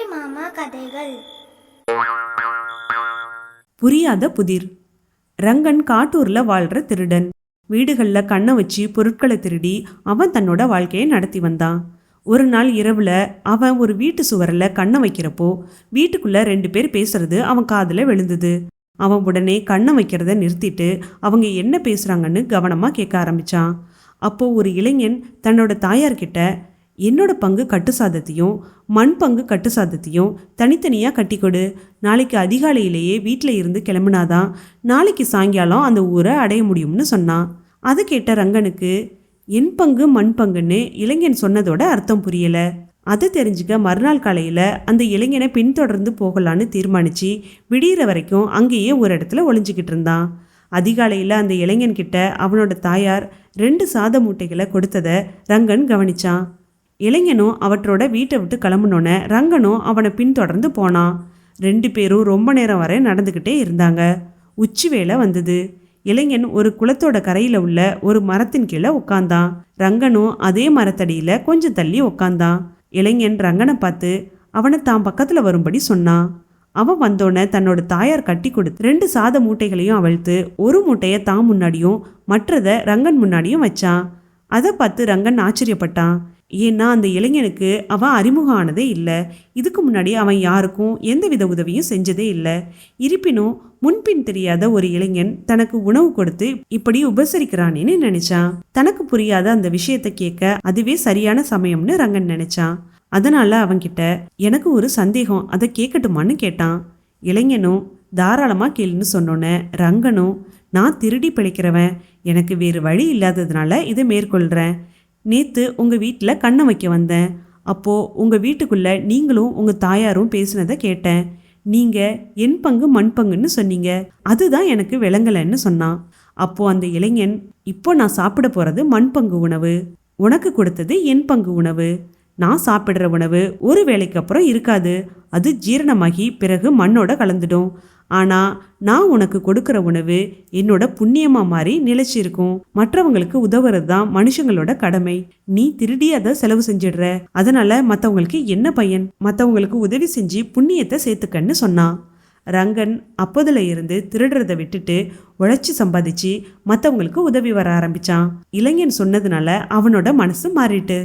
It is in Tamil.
புள்ளி மாமா கதைகள். புரியாத புதிர். ரங்கன் காட்டூர்ல வாழ்ற திருடன். வீடுகளில் கண்ணை வச்சு பொருட்களை திருடி அவன் தன்னோட வாழ்க்கையை நடத்தி வந்தான். ஒரு நாள் இரவுல அவன் ஒரு வீட்டு சுவரில் கண்ணை வைக்கிறப்போ வீட்டுக்குள்ள ரெண்டு பேர் பேசுறது அவன் காதில் விழுந்தது. அவன் உடனே கண்ணை வைக்கிறத நிறுத்திட்டு அவங்க என்ன பேசுறாங்கன்னு கவனமா கேட்க ஆரம்பிச்சான். அப்போ ஒரு இளைஞன் தன்னோட தாயார்கிட்ட என்னோட பங்கு கட்டு சாதத்தையும் மண் பங்கு கட்டு சாதத்தையும் தனித்தனியாக கட்டி கொடு நாளைக்கு அதிகாலையிலேயே வீட்டில் இருந்து கிளம்புனாதான் நாளைக்கு சாயங்காலம் அந்த ஊரை அடைய முடியும்னு சொன்னான். அதை கேட்ட ரங்கனுக்கு என் பங்கு மண் பங்குன்னு இளைஞன் சொன்னதோட அர்த்தம் புரியல. அதை தெரிஞ்சுக்க மறுநாள் காலையில் அந்த இளைஞனை பின்தொடர்ந்து போகலான்னு தீர்மானித்து விடியிற வரைக்கும் அங்கேயே ஒரு இடத்துல ஒளிஞ்சிக்கிட்டு இருந்தான். அதிகாலையில் அந்த இளைஞன்கிட்ட அவனோட தாயார் ரெண்டு சாத மூட்டைகளை கொடுத்ததை ரங்கன் கவனிச்சான். இளைஞனும் அவற்றோட வீட்டை விட்டு கிளம்புனோன்னே ரங்கனும் அவனை பின்தொடர்ந்து போனான் ரெண்டு பேரும் ரொம்ப நேரம் வரை நடந்துக்கிட்டே இருந்தாங்க. உச்சி வேலை வந்தது. இளைஞன் ஒரு குளத்தோட கரையில் உள்ள ஒரு மரத்தின் கீழே உட்காந்தான் ரங்கனும் அதே மரத்தடியில் கொஞ்சம் தள்ளி உட்காந்தான் இளைஞன் ரங்கனை பார்த்து அவனை தான் பக்கத்தில் வரும்படி சொன்னான் அவன் வந்தோடனே தன்னோட தாயார் கட்டி கொடுத்து ரெண்டு சாத மூட்டைகளையும் அவிழ்த்து ஒரு மூட்டையை தான் முன்னாடியும் மற்றதை ரங்கன் முன்னாடியும் வச்சான். அதை பார்த்து ரங்கன் ஆச்சரியப்பட்டான். ஏன்னா அந்த இளைஞனுக்கு அவன் அறிமுகம் ஆனதே இல்லை. இதுக்கு முன்னாடி அவன் யாருக்கும் எந்தவித உதவியும் செஞ்சதே இல்லை. இருப்பினும் முன்பின் தெரியாத ஒரு இளைஞன் தனக்கு உணவு கொடுத்து இப்படி உபசரிக்கிறானேன்னு நினைச்சான். தனக்கு புரியாத அந்த விஷயத்தை கேட்க அதுவே சரியான சமயம்னு ரங்கன் நினைச்சான். அதனால அவன்கிட்ட எனக்கு ஒரு சந்தேகம் அதை கேட்கட்டுமான்னு கேட்டான். இளைஞனும் தாராளமாக கேளுன்னு சொன்னோன்னே ரங்கனும் நான் திருடி பிழைக்கிறவன். எனக்கு வேறு வழி இல்லாததுனால இதை மேற்கொள்கிறேன் நேத்து உங்க வீட்டில் கண்ணை வைக்க வந்தேன். அப்போ உங்க வீட்டுக்குள்ள நீங்களும் உங்க தாயாரும் பேசுனதை கேட்டேன். நீங்க என் பங்கு மண் பங்குன்னு சொன்னீங்க. அதுதான் எனக்கு விளங்கலைன்னு சொன்னான். அப்போ அந்த இளைஞன் இப்போ நான் சாப்பிட போறது மண் பங்கு உணவு. உனக்கு கொடுத்தது என் பங்கு உணவு. நான் சாப்பிடுற உணவு ஒரு வேளைக்கு அப்புறம் இருக்காது. அது ஜீரணமாகி பிறகு மண்ணோட கலந்துடும். ஆனா நான் உனக்கு கொடுக்கிற உணவு என்னோட புண்ணியமா மாறி நிலைச்சிருக்கும். மற்றவங்களுக்கு உதவுறது தான் மனுஷங்களோட கடமை. நீ திருடி அதை செலவு செஞ்சிடுற. அதனால மற்றவங்களுக்கு என்ன பயன்? மற்றவங்களுக்கு உதவி செஞ்சு புண்ணியத்தை சேர்த்துக்கன்னு சொன்னான் ரங்கன் அப்போதுல இருந்து திருடுறதை விட்டுட்டு உழைச்சி சம்பாதிச்சு மற்றவங்களுக்கு உதவி வர ஆரம்பிச்சான். இளைஞன் சொன்னதுனால அவனோட மனசு மாறிட்டு.